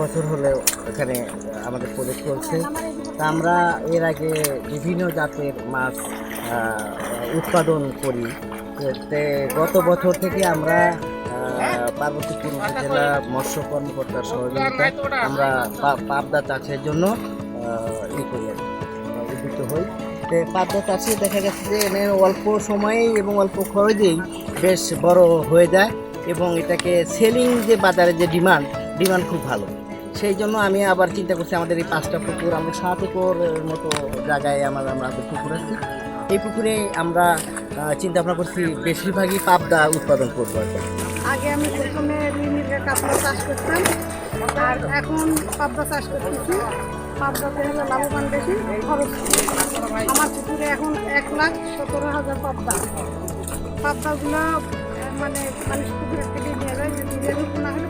বছর হলে এখানে আমাদের প্রজেক্ট চলছে তা আমরা এর আগে বিভিন্ন জাতের মাছ উৎপাদন করি। গত বছর থেকে আমরা পার্বতীপুর উপজেলা মৎস্য কর্মকর্তার সহযোগিতায় আমরা পাবদা চাষের জন্য ই করি উদ্যুক্ত হই। তো পাবদা চাষে দেখা গেছে যে এনে অল্প সময়েই এবং অল্প খরচেই বেশ বড় হয়ে যায় এবং এটাকে সেলিং যে বাজারে যে ডিমান্ড ডিমান্ড খুব ভালো। সেই জন্য আমি আবার চিন্তা করছি আমাদের এই পাঁচটা পুকুর, আমরা সাত একর মতো জায়গায় আমার, আমরা পুকুর আছে। এই পুকুরে আমরা চিন্তা ভাবনা করছি বেশিরভাগই পাবদা উৎপাদন করব আগে আমি প্রথমে কাপড় চাষ করতাম, আর এখন পাবদা চাষ করতেছি। পাবদাতে হলো লাভবান বেশি, খরচ আমার পুকুরে এখন এক লাখ সতেরো হাজার পাবদা। পাবদাগুলো মানে মানুষ পুকুরের থেকে নিয়ে যায় যে দূরে না হলে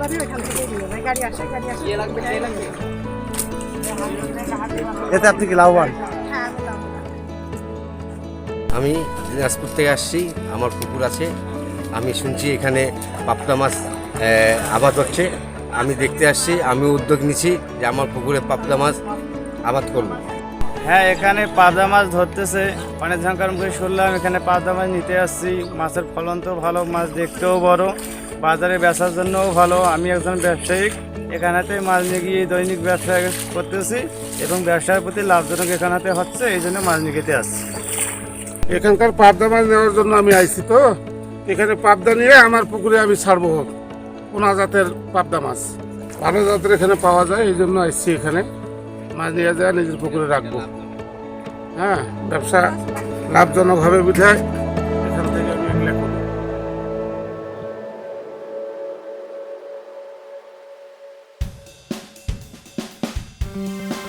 বাজারে এখান থেকে নিয়ে যায় গাড়ি আসে গাড়ি আসে এতে আপনি কি লাভবান? হ্যাঁ আমি দিনাজপুর থেকে আসছি আমার পুকুর আছে। আমি শুনছি এখানে পাবদা মাছ আবাদ হচ্ছে। আমি দেখতে আসছি আমি উদ্যোগ নিছি যে আমার পুকুরে পাবদা মাছ আবাদ করব। হ্যাঁ এখানে পাবদা মাছ ধরতেছে। অনেক ঝাঁকার মুখে শুনলাম এখানে পাবদা মাছ নিতে আসছি। মাছের ফলন তো ভালো মাছ দেখতেও বড়। বাজারে বেচার জন্যও ভালো। আমি একজন ব্যবসায়িক। এখানেতে মাছ নিয়ে গিয়ে দৈনিক ব্যবসা করতেছি এবং ব্যবসার প্রতি লাভজনক এখানেতে হচ্ছে, এই জন্য মাছ নিয়ে আসছি। এখানকার পাবদা মাছ নেওয়ার জন্য আমি আইছি তো। এখানে পাবদা নিয়ে আমার পুকুরে আমি ছাড়বো কোনা জাতের পাবদা মাছ। ভালো জাতের এখানে পাওয়া যায়, এই জন্য আসছি এখানে। মাছ নিয়ে যায় নিজের পুকুরে রাখব। হ্যাঁ ব্যবসা লাভজনক হবে বুঝায় you